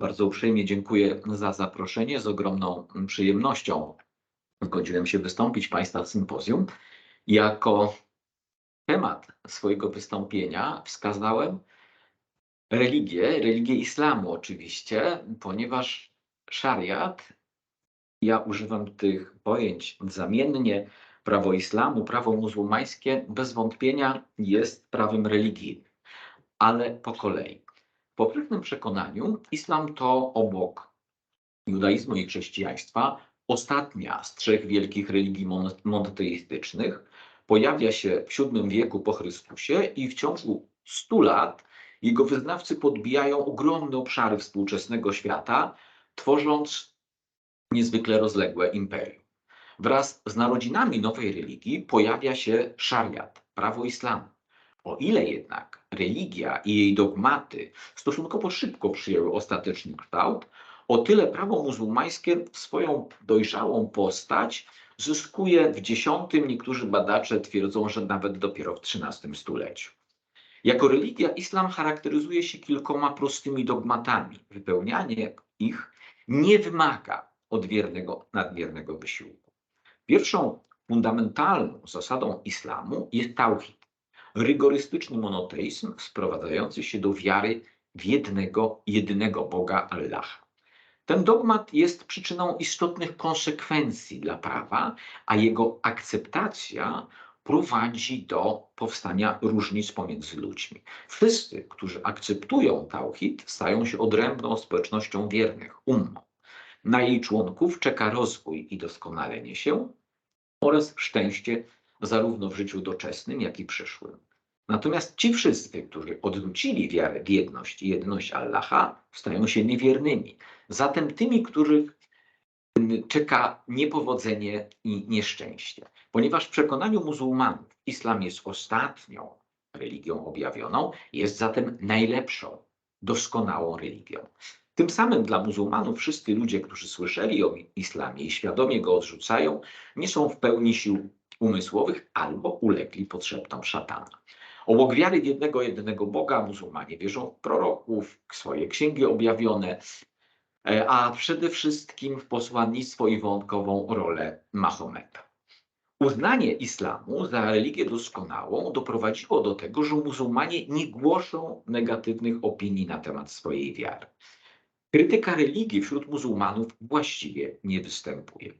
Bardzo uprzejmie dziękuję za zaproszenie. Z ogromną przyjemnością zgodziłem się wystąpić w Państwa sympozjum. Jako temat swojego wystąpienia wskazałem religię, religię islamu oczywiście, ponieważ szariat, ja używam tych pojęć zamiennie, prawo islamu, prawo muzułmańskie bez wątpienia jest prawem religijnym, ale po kolei. Powszechnym przekonaniu islam to obok judaizmu i chrześcijaństwa ostatnia z trzech wielkich religii mon- monoteistycznych. Pojawia się w VII wieku po Chrystusie i w ciągu 100 lat jego wyznawcy podbijają ogromne obszary współczesnego świata, tworząc niezwykle rozległe imperium. Wraz z narodzinami nowej religii pojawia się szariat, prawo islamu. O ile jednak religia i jej dogmaty stosunkowo szybko przyjęły ostateczny kształt, o tyle prawo muzułmańskie swoją dojrzałą postać zyskuje w X, niektórzy badacze twierdzą, że nawet dopiero w XIII stuleciu. Jako religia islam charakteryzuje się kilkoma prostymi dogmatami. Wypełnianie ich nie wymaga odwiernego, nadmiernego wysiłku. Pierwszą fundamentalną zasadą islamu jest tauhid, rygorystyczny monoteizm sprowadzający się do wiary w jednego, jedynego Boga Allaha. Ten dogmat jest przyczyną istotnych konsekwencji dla prawa, a jego akceptacja prowadzi do powstania różnic pomiędzy ludźmi. Wszyscy, którzy akceptują tauhid, stają się odrębną społecznością wiernych, ummą. Na jej członków czeka rozwój i doskonalenie się oraz szczęście zarówno w życiu doczesnym, jak i przyszłym. Natomiast ci wszyscy, którzy odrzucili wiarę w jedność i jedność Allaha, stają się niewiernymi. Zatem tymi, których czeka niepowodzenie i nieszczęście. Ponieważ w przekonaniu muzułmanów islam jest ostatnią religią objawioną, jest zatem najlepszą, doskonałą religią. Tym samym dla muzułmanów wszyscy ludzie, którzy słyszeli o islamie i świadomie go odrzucają, nie są w pełni sił umysłowych albo ulegli potrzebom szatana. Obok jednego, jedynego Boga muzułmanie wierzą w proroków, w swoje księgi objawione, e, a przede wszystkim w posłannictwo i wątkową rolę Mahometa. Uznanie islamu za religię doskonałą doprowadziło do tego, że muzułmanie nie głoszą negatywnych opinii na temat swojej wiary. Krytyka religii wśród muzułmanów właściwie nie występuje.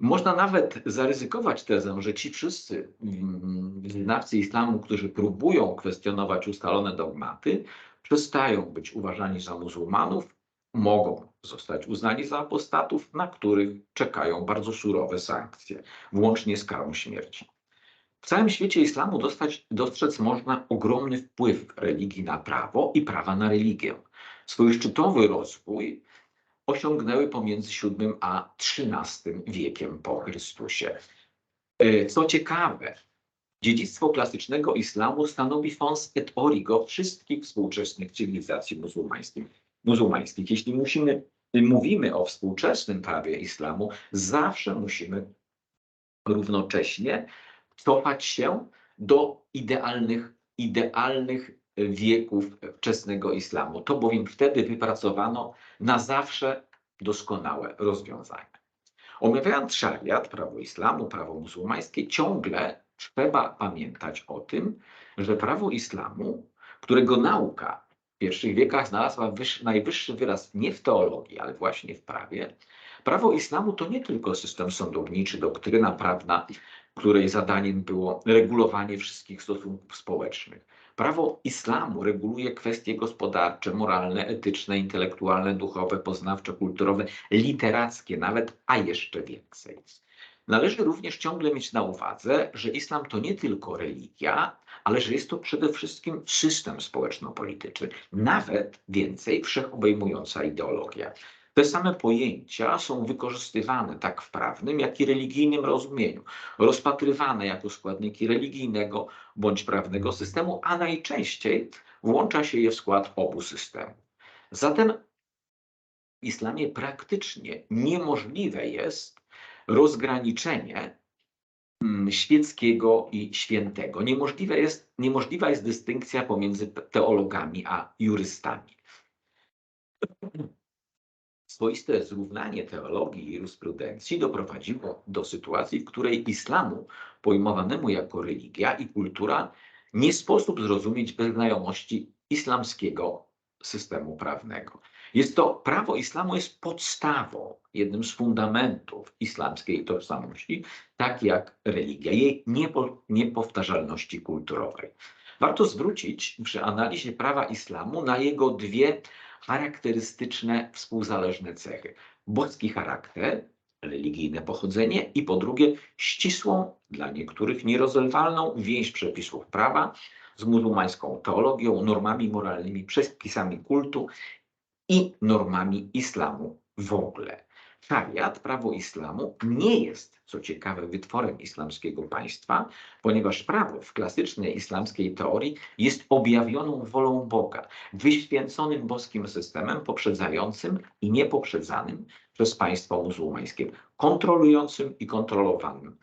Można nawet zaryzykować tezę, że ci wszyscy mm, wyznawcy islamu, którzy próbują kwestionować ustalone dogmaty, przestają być uważani za muzułmanów, mogą zostać uznani za apostatów, na których czekają bardzo surowe sankcje, włącznie z karą śmierci. W całym świecie islamu dostać, dostrzec można ogromny wpływ religii na prawo i prawa na religię. Swój szczytowy rozwój osiągnęły pomiędzy VII a XIII wiekiem po Chrystusie. E, Co ciekawe, dziedzictwo klasycznego islamu stanowi fons et origo wszystkich współczesnych cywilizacji muzułmańskich. muzułmańskich. Jeśli musimy, mówimy o współczesnym prawie islamu, zawsze musimy równocześnie cofać się do idealnych, idealnych wieków wczesnego islamu. To bowiem wtedy wypracowano na zawsze doskonałe rozwiązania. Omawiając szariat, prawo islamu, prawo muzułmańskie, ciągle trzeba pamiętać o tym, że prawo islamu, którego nauka w pierwszych wiekach znalazła wyższy, najwyższy wyraz nie w teologii, ale właśnie w prawie, prawo islamu to nie tylko system sądowniczy, doktryna prawna, której zadaniem było regulowanie wszystkich stosunków społecznych. Prawo islamu reguluje kwestie gospodarcze, moralne, etyczne, intelektualne, duchowe, poznawcze, kulturowe, literackie nawet, a jeszcze więcej. Należy również ciągle mieć na uwadze, że islam to nie tylko religia, ale że jest to przede wszystkim system społeczno-polityczny, nawet więcej wszechobejmująca ideologia. Te same pojęcia są wykorzystywane tak w prawnym, jak i religijnym rozumieniu, rozpatrywane jako składniki religijnego bądź prawnego systemu, a najczęściej włącza się je w skład obu systemów. Zatem w islamie praktycznie niemożliwe jest rozgraniczenie mm, świeckiego i świętego. Niemożliwe jest, niemożliwa jest dystynkcja pomiędzy teologami a jurystami. Swoiste zrównanie teologii i jurysprudencji doprowadziło do sytuacji, w której islamu, pojmowanemu jako religia i kultura, nie sposób zrozumieć bez znajomości islamskiego systemu prawnego. Jest to prawo islamu jest podstawą, jednym z fundamentów islamskiej tożsamości, tak jak religia, jej niepo, niepowtarzalności kulturowej. Warto zwrócić przy analizie prawa islamu na jego dwie charakterystyczne współzależne cechy. Boski charakter, religijne pochodzenie i po drugie ścisłą, dla niektórych nierozerwalną więź przepisów prawa z muzułmańską teologią, normami moralnymi, przepisami kultu i normami islamu w ogóle. Szariat, prawo islamu, nie jest, co ciekawe, wytworem islamskiego państwa, ponieważ prawo w klasycznej islamskiej teorii jest objawioną wolą Boga, wyświęconym boskim systemem poprzedzającym i niepoprzedzanym przez państwo muzułmańskie, kontrolującym i kontrolowanym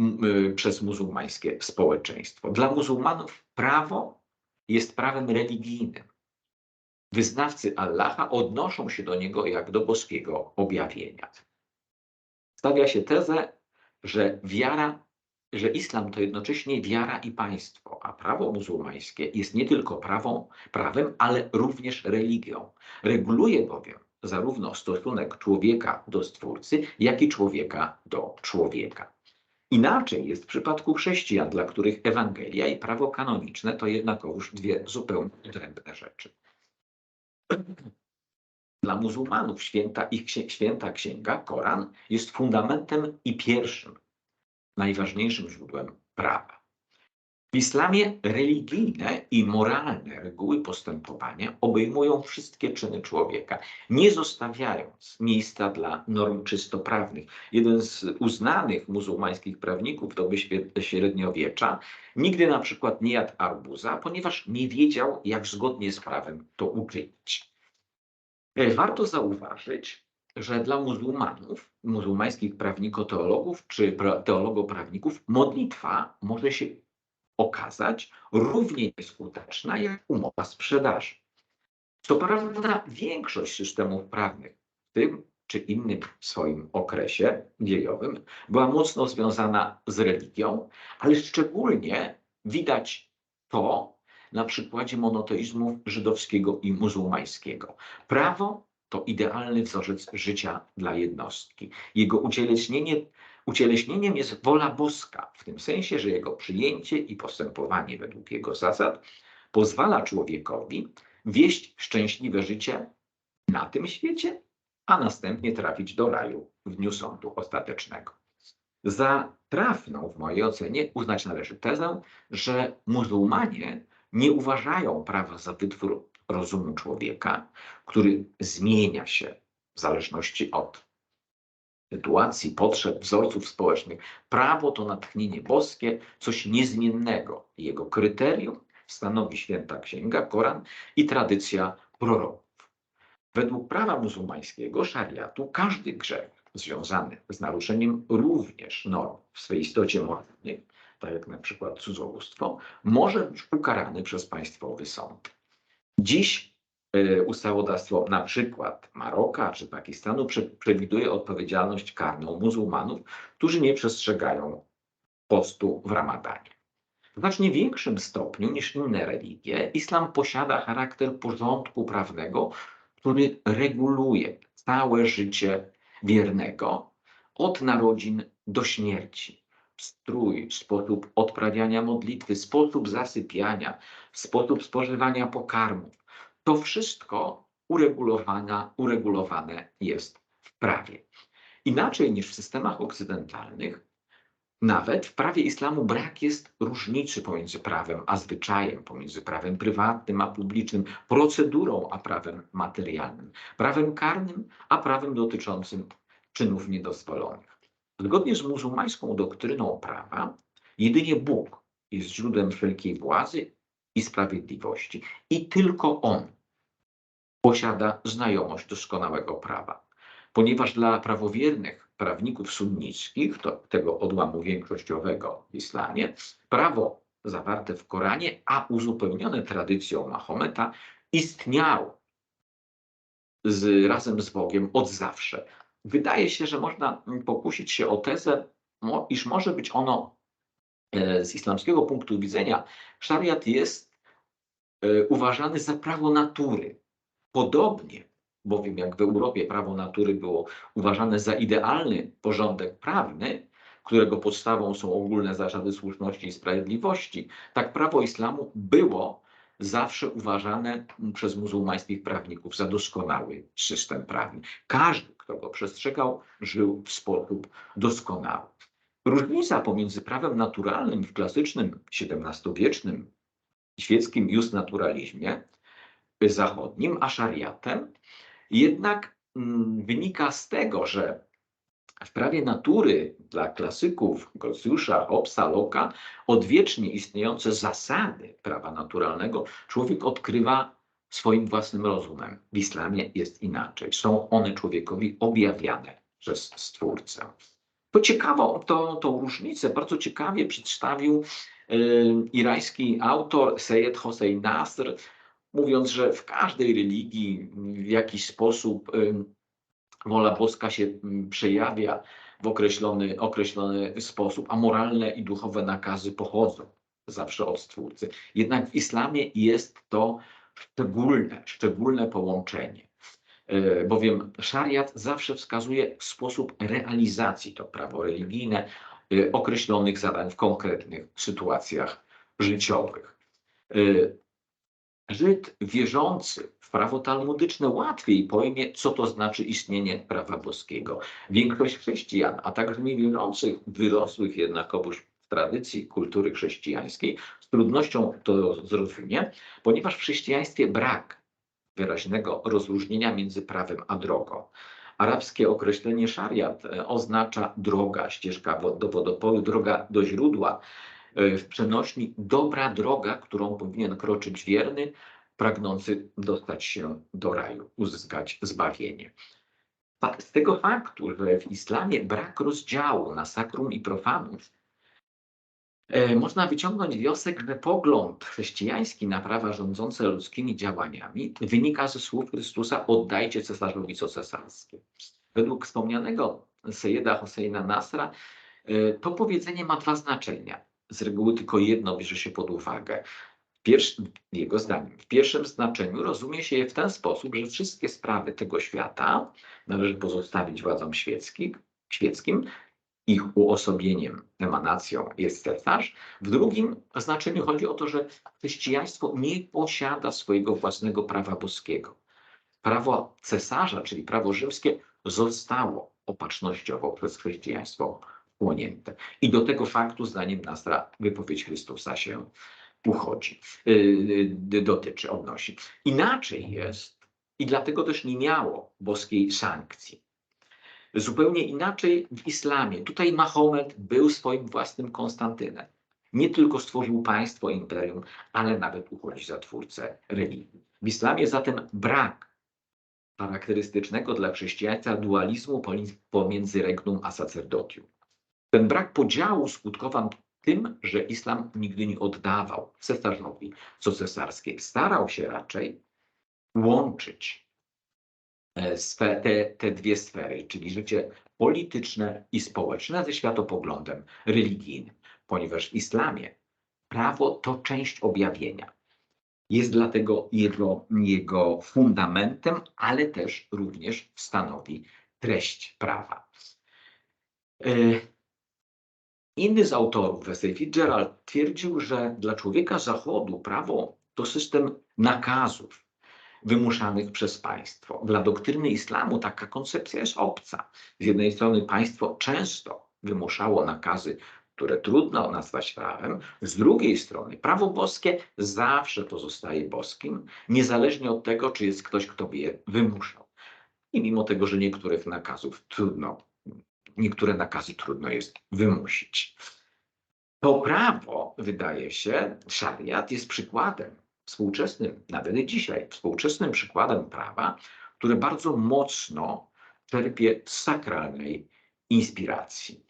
y, przez muzułmańskie społeczeństwo. Dla muzułmanów prawo jest prawem religijnym wyznawcy Allaha odnoszą się do niego jak do boskiego objawienia. Stawia się tezę, że wiara, że islam to jednocześnie wiara i państwo, a prawo muzułmańskie jest nie tylko prawą, prawem, ale również religią. Reguluje bowiem zarówno stosunek człowieka do Stwórcy, jak i człowieka do człowieka. Inaczej jest w przypadku chrześcijan, dla których Ewangelia i prawo kanoniczne to jednakowoż dwie zupełnie odrębne rzeczy. Dla muzułmanów święta, ich święta księga, Koran, jest fundamentem i pierwszym, najważniejszym źródłem prawa. W islamie religijne i moralne reguły postępowania obejmują wszystkie czyny człowieka, nie zostawiając miejsca dla norm czysto prawnych. Jeden z uznanych muzułmańskich prawników doby średniowiecza nigdy na przykład nie jadł arbuza, ponieważ nie wiedział, jak zgodnie z prawem to uczynić. E, warto zauważyć, że dla muzułmanów, muzułmańskich prawniko-teologów czy teologo-prawników modlitwa może się okazać równie nieskuteczna jak umowa sprzedaży. Co prawda większość systemów prawnych w tym czy innym swoim okresie dziejowym była mocno związana z religią, ale szczególnie widać to na przykładzie monoteizmu żydowskiego i muzułmańskiego. Prawo to idealny wzorzec życia dla jednostki. Jego ucieleśnienie Ucieleśnieniem jest wola boska, w tym sensie, że jego przyjęcie i postępowanie według jego zasad pozwala człowiekowi wieść szczęśliwe życie na tym świecie, a następnie trafić do raju w dniu sądu ostatecznego. Za trafną w mojej ocenie uznać należy tezę, że muzułmanie nie uważają prawa za wytwór rozumu człowieka, który zmienia się w zależności od sytuacji, potrzeb, wzorców społecznych. Prawo to natchnienie boskie, coś niezmiennego. Jego kryterium stanowi święta księga, Koran i tradycja proroków. Według prawa muzułmańskiego, szariatu, każdy grzech związany z naruszeniem również norm w swej istocie moralnej, tak jak na przykład cudzołóstwo, może być ukarany przez państwowy sąd. Dziś ustawodawstwo na przykład Maroka czy Pakistanu przewiduje odpowiedzialność karną muzułmanów, którzy nie przestrzegają postu w ramadanie. W znacznie większym stopniu niż inne religie, islam posiada charakter porządku prawnego, który reguluje całe życie wiernego od narodzin do śmierci. Strój, sposób odprawiania modlitwy, sposób zasypiania, sposób spożywania pokarmów, to wszystko uregulowane, uregulowane jest w prawie. Inaczej niż w systemach okcydentalnych, nawet w prawie islamu brak jest różnicy pomiędzy prawem a zwyczajem, pomiędzy prawem prywatnym a publicznym, procedurą a prawem materialnym, prawem karnym a prawem dotyczącym czynów niedozwolonych. Zgodnie z muzułmańską doktryną prawa, jedynie Bóg jest źródłem wszelkiej władzy i sprawiedliwości. I tylko On posiada znajomość doskonałego prawa. Ponieważ dla prawowiernych prawników sunnickich, to tego odłamu większościowego w islamie, prawo zawarte w Koranie, a uzupełnione tradycją Mahometa, istniało z, razem z Bogiem od zawsze. Wydaje się, że można pokusić się o tezę, iż może być ono e, z islamskiego punktu widzenia, szariat jest e, uważany za prawo natury. Podobnie bowiem jak w Europie prawo natury było uważane za idealny porządek prawny, którego podstawą są ogólne zasady słuszności i sprawiedliwości, tak prawo islamu było zawsze uważane przez muzułmańskich prawników za doskonały system prawny. Każdy, kto go przestrzegał, żył w sposób doskonały. Różnica pomiędzy prawem naturalnym w klasycznym XVII-wiecznym świeckim justnaturalizmie zachodnim, a szariatem, jednak mm, wynika z tego, że w prawie natury dla klasyków Gosjusza, Hobbesa, Locke'a odwiecznie istniejące zasady prawa naturalnego człowiek odkrywa swoim własnym rozumem. W islamie jest inaczej. Są one człowiekowi objawiane przez Stwórcę. To ciekawą, to, tą różnicę bardzo ciekawie przedstawił y, irański autor Seyed Hossein Nasr, mówiąc, że w każdej religii w jakiś sposób wola boska się przejawia w określony, określony sposób, a moralne i duchowe nakazy pochodzą zawsze od Stwórcy. Jednak w islamie jest to szczególne, szczególne połączenie, e, bowiem szariat zawsze wskazuje sposób realizacji to prawo religijne e, określonych zadań w konkretnych sytuacjach życiowych. Żyd wierzący w prawo talmudyczne łatwiej pojmie, co to znaczy istnienie prawa boskiego. Większość chrześcijan, a także wierzących, wyrosłych jednakowoż w tradycji kultury chrześcijańskiej, z trudnością to zrozumie, ponieważ w chrześcijaństwie brak wyraźnego rozróżnienia między prawem a drogą. Arabskie określenie szariat e, oznacza droga, ścieżka do wodopoju, droga do źródła, w przenośni dobra droga, którą powinien kroczyć wierny, pragnący dostać się do raju, uzyskać zbawienie. Z tego faktu, że w islamie brak rozdziału na sakrum i profanum, e, można wyciągnąć wniosek, że pogląd chrześcijański na prawa rządzące ludzkimi działaniami wynika ze słów Chrystusa oddajcie cesarzowi co cesarskie. Według wspomnianego Sejeda Hosseina Nasra e, to powiedzenie ma dwa znaczenia z reguły tylko jedno bierze się pod uwagę. Pierwszy, jego zdaniem, w pierwszym znaczeniu rozumie się je w ten sposób, że wszystkie sprawy tego świata należy pozostawić władzom świeckim, świeckim ich uosobieniem, emanacją jest cesarz. W drugim znaczeniu chodzi o to, że chrześcijaństwo nie posiada swojego własnego prawa boskiego. Prawo cesarza, czyli prawo rzymskie, zostało opatrznościowo przez chrześcijaństwo wchłonięte. I do tego faktu, zdaniem Nasra, wypowiedź Chrystusa się uchodzi, yy, dotyczy, odnosi. Inaczej jest i dlatego też nie miało boskiej sankcji. Zupełnie inaczej w islamie. Tutaj Mahomet był swoim własnym Konstantynem. Nie tylko stworzył państwo, imperium, ale nawet uchodzi za twórcę religii. W islamie zatem brak charakterystycznego dla chrześcijaństwa dualizmu pomiędzy regnum a sacerdotium. Ten brak podziału skutkował tym, że islam nigdy nie oddawał cesarzowi co cesarskie. Starał się raczej łączyć e, te, te dwie sfery, czyli życie polityczne i społeczne ze światopoglądem religijnym, ponieważ w islamie prawo to część objawienia. Jest dlatego jego, jego fundamentem, ale też również stanowi treść prawa. Inny z autorów, Wesley Fitzgerald, twierdził, że dla człowieka Zachodu prawo to system nakazów wymuszanych przez państwo. Dla doktryny islamu taka koncepcja jest obca. Z jednej strony państwo często wymuszało nakazy, które trudno nazwać prawem, z drugiej strony prawo boskie zawsze pozostaje boskim, niezależnie od tego, czy jest ktoś, kto je wymuszał. I mimo tego, że niektórych nakazów trudno niektóre nakazy trudno jest wymusić. To prawo, wydaje się, szariat jest przykładem współczesnym, nawet dzisiaj, współczesnym przykładem prawa, które bardzo mocno czerpie z sakralnej inspiracji.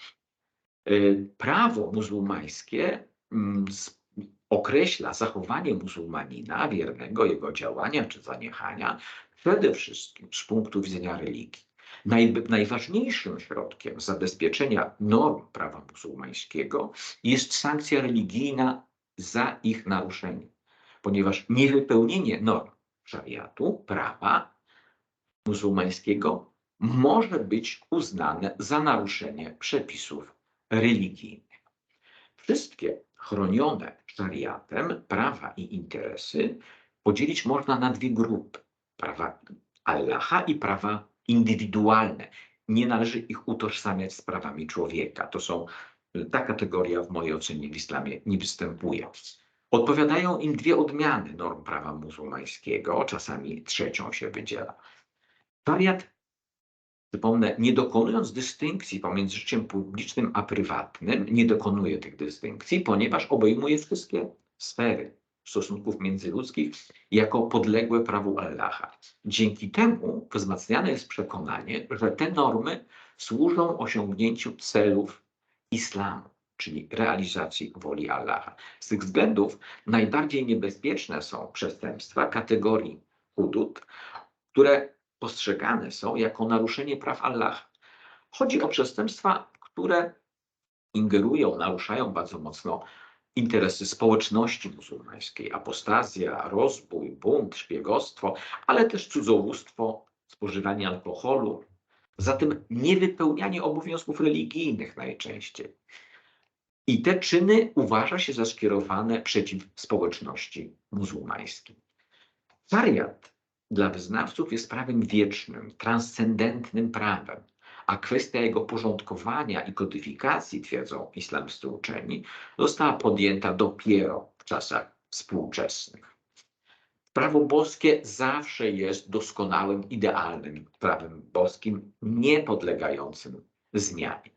Y, prawo muzułmańskie mm, określa zachowanie muzułmanina, wiernego jego działania czy zaniechania, przede wszystkim z punktu widzenia religii. Naj, najważniejszym środkiem zabezpieczenia norm prawa muzułmańskiego jest sankcja religijna za ich naruszenie, ponieważ niewypełnienie norm szariatu, prawa muzułmańskiego może być uznane za naruszenie przepisów religijnych. Wszystkie chronione szariatem prawa i interesy podzielić można na dwie grupy. Prawa Allaha i prawa indywidualne. Nie należy ich utożsamiać z prawami człowieka. To są, ta kategoria w mojej ocenie w islamie nie występuje. Odpowiadają im dwie odmiany norm prawa muzułmańskiego, czasami trzecią się wydziela. Wariat, przypomnę, nie dokonując dystynkcji pomiędzy życiem publicznym a prywatnym, nie dokonuje tych dystynkcji, ponieważ obejmuje wszystkie sfery stosunków międzyludzkich jako podległe prawu Allaha. Dzięki temu wzmacniane jest przekonanie, że te normy służą osiągnięciu celów islamu, czyli realizacji woli Allaha. Z tych względów najbardziej niebezpieczne są przestępstwa kategorii hudud, które postrzegane są jako naruszenie praw Allaha. Chodzi o przestępstwa, które ingerują, naruszają bardzo mocno interesy społeczności muzułmańskiej, apostazja, rozbój, bunt, szpiegostwo, ale też cudzołóstwo, spożywanie alkoholu, zatem niewypełnianie obowiązków religijnych najczęściej. I te czyny uważa się za skierowane przeciw społeczności muzułmańskiej. Szariat dla wyznawców jest prawem wiecznym, transcendentnym prawem a kwestia jego porządkowania i kodyfikacji, twierdzą islamscy uczeni, została podjęta dopiero w czasach współczesnych. Prawo boskie zawsze jest doskonałym, idealnym prawem boskim, niepodlegającym zmianie.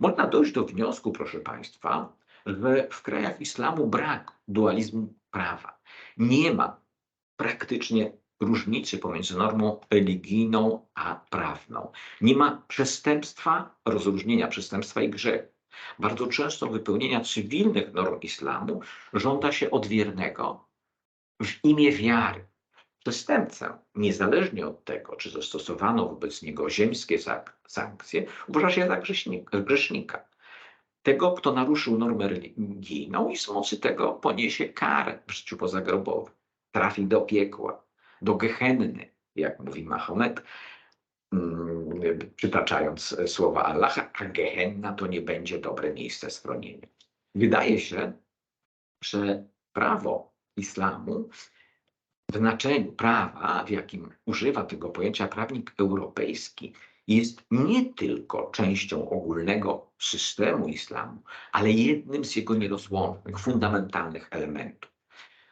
Można dojść do wniosku, proszę Państwa, że w krajach islamu brak dualizmu prawa. Nie ma praktycznie różnicy pomiędzy normą religijną a prawną. Nie ma przestępstwa, rozróżnienia przestępstwa i grzechu. Bardzo często wypełnienia cywilnych norm islamu żąda się od wiernego w imię wiary. Przestępcę, niezależnie od tego, czy zastosowano wobec niego ziemskie sankcje, uważa się za grzesznika. Tego, kto naruszył normę religijną i z mocy tego poniesie karę w życiu pozagrobowym. Trafi do piekła do Gehenny, jak mówi Mahomet, mm, przytaczając słowa Allaha, a Gehenna to nie będzie dobre miejsce schronienia. Wydaje się, że prawo islamu w znaczeniu prawa, w jakim używa tego pojęcia prawnik europejski, jest nie tylko częścią ogólnego systemu islamu, ale jednym z jego nierozłącznych, fundamentalnych elementów.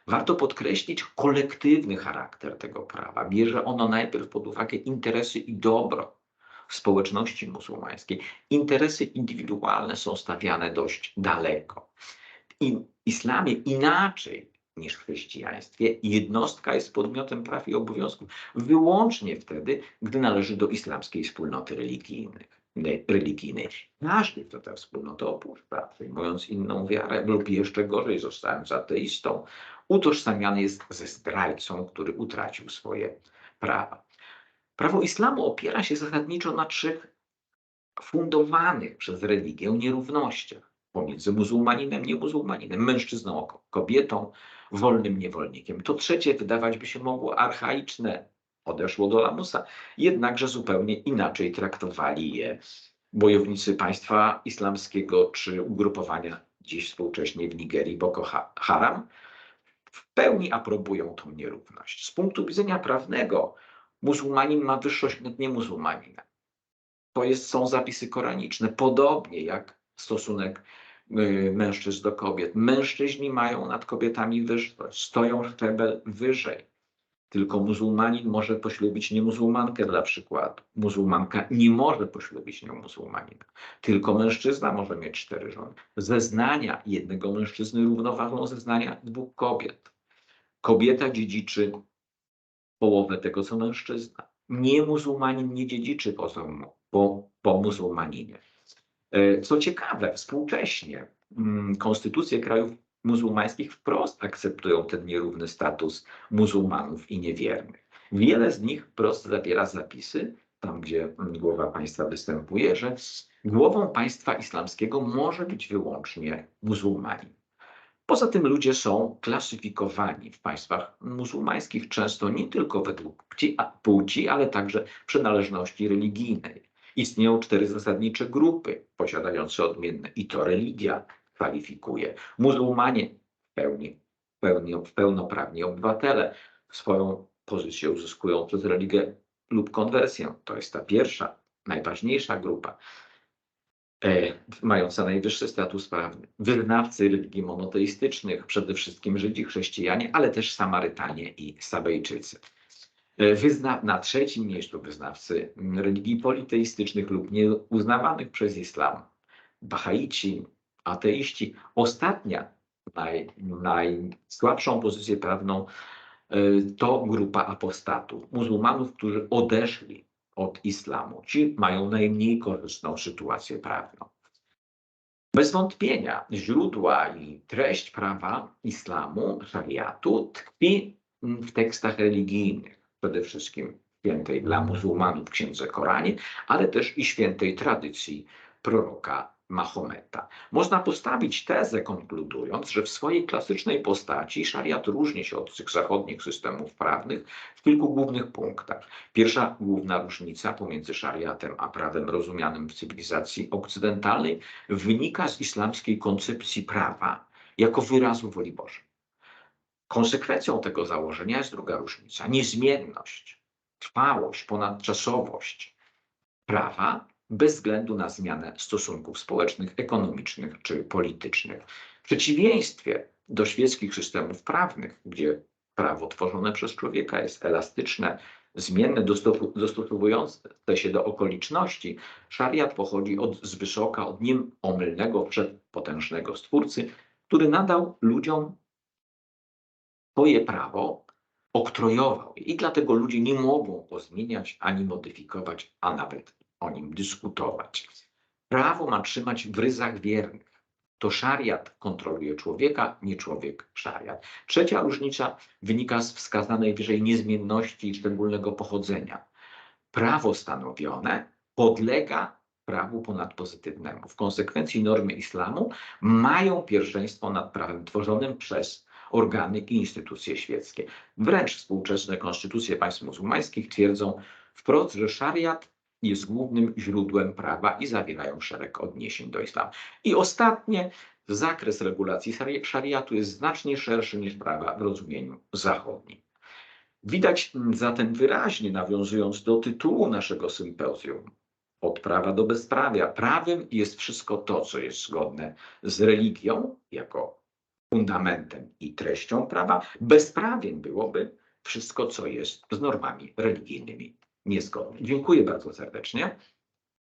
Warto podkreślić kolektywny charakter tego prawa. Bierze ono najpierw pod uwagę interesy i dobro społeczności muzułmańskiej. Interesy indywidualne są stawiane dość daleko. I w islamie inaczej niż w chrześcijaństwie jednostka jest podmiotem praw i obowiązków wyłącznie wtedy, gdy należy do islamskiej wspólnoty religijnych religijnej. Każdy, kto tę wspólnotę opuszcza, przyjmując inną wiarę lub jeszcze gorzej, zostając ateistą, utożsamiany jest ze zdrajcą, który utracił swoje prawa. Prawo islamu opiera się zasadniczo na trzech fundowanych przez religię nierównościach pomiędzy muzułmaninem niemuzułmaninem, mężczyzną, kobietą, wolnym niewolnikiem. To trzecie wydawać by się mogło archaiczne, odeszło do lamusa, jednakże zupełnie inaczej traktowali je bojownicy państwa islamskiego czy ugrupowania dziś współcześnie w Nigerii Boko Haram, w pełni aprobują tą nierówność. Z punktu widzenia prawnego muzułmanin ma wyższość nad niemuzułmaninem. To jest, są zapisy koraniczne, podobnie jak stosunek y, mężczyzn do kobiet. Mężczyźni mają nad kobietami wyższość, stoją szczebel wyżej. Tylko muzułmanin może poślubić niemuzułmankę dla przykładu. Muzułmanka nie może poślubić niemuzułmanina. Tylko mężczyzna może mieć cztery żony. Zeznania jednego mężczyzny równoważą zeznania dwóch kobiet. Kobieta dziedziczy połowę tego, co mężczyzna. Nie muzułmanin nie dziedziczy poza, po, po muzułmaninie. E, co ciekawe, współcześnie mm, konstytucje krajów muzułmańskich wprost akceptują ten nierówny status muzułmanów i niewiernych. Wiele z nich wprost zawiera zapisy, tam gdzie mm, głowa państwa występuje, że głową państwa islamskiego może być wyłącznie muzułmanin. Poza tym ludzie są klasyfikowani w państwach muzułmańskich często nie tylko według płci, ale także przynależności religijnej. Istnieją cztery zasadnicze grupy posiadające odmienne i to religia kwalifikuje. Muzułmanie w pełni, w pełni, pełnoprawni obywatele swoją pozycję uzyskują przez religię lub konwersję. To jest ta pierwsza, najważniejsza grupa e, mająca najwyższy status prawny. Wyznawcy religii monoteistycznych, przede wszystkim Żydzi, chrześcijanie, ale też Samarytanie i Sabejczycy. E, Wyzna, na trzecim miejscu wyznawcy religii politeistycznych lub nieuznawanych przez islam. Bahaici, ateiści. Ostatnia, naj, najsłabszą pozycję prawną e, to grupa apostatów, muzułmanów, którzy odeszli od islamu. Ci mają najmniej korzystną sytuację prawną. Bez wątpienia źródła i treść prawa islamu, szariatu tkwi w tekstach religijnych, przede wszystkim świętej dla muzułmanów księdze Koranie, ale też i świętej tradycji proroka Mahometa. Można postawić tezę, konkludując, że w swojej klasycznej postaci szariat różni się od tych zachodnich systemów prawnych w kilku głównych punktach. Pierwsza główna różnica pomiędzy szariatem a prawem rozumianym w cywilizacji okcydentalnej wynika z islamskiej koncepcji prawa jako wyrazu woli Bożej. Konsekwencją tego założenia jest druga różnica niezmienność, trwałość, ponadczasowość prawa bez względu na zmianę stosunków społecznych, ekonomicznych czy politycznych. W przeciwieństwie do świeckich systemów prawnych, gdzie prawo tworzone przez człowieka jest elastyczne, zmienne, dostosowujące się do okoliczności, szariat pochodzi od, z wysoka, od nieomylnego, przedpotężnego stwórcy, który nadał ludziom swoje prawo, oktrojował i dlatego ludzie nie mogą go zmieniać ani modyfikować, a nawet o nim dyskutować. Prawo ma trzymać w ryzach wiernych. To szariat kontroluje człowieka, nie człowiek szariat. Trzecia różnica wynika z wskazanej wyżej niezmienności i szczególnego pochodzenia. Prawo stanowione podlega prawu ponadpozytywnemu. W konsekwencji normy islamu mają pierwszeństwo nad prawem tworzonym przez organy i instytucje świeckie. Wręcz współczesne konstytucje państw muzułmańskich twierdzą wprost, że szariat jest głównym źródłem prawa i zawierają szereg odniesień do islamu. I ostatnie, zakres regulacji szari- szariatu jest znacznie szerszy niż prawa w rozumieniu zachodnim. Widać zatem wyraźnie, nawiązując do tytułu naszego sympozjum, od prawa do bezprawia. Prawem jest wszystko to, co jest zgodne z religią jako fundamentem i treścią prawa. Bezprawiem byłoby wszystko, co jest z normami religijnymi niezgodne. Dziękuję bardzo serdecznie.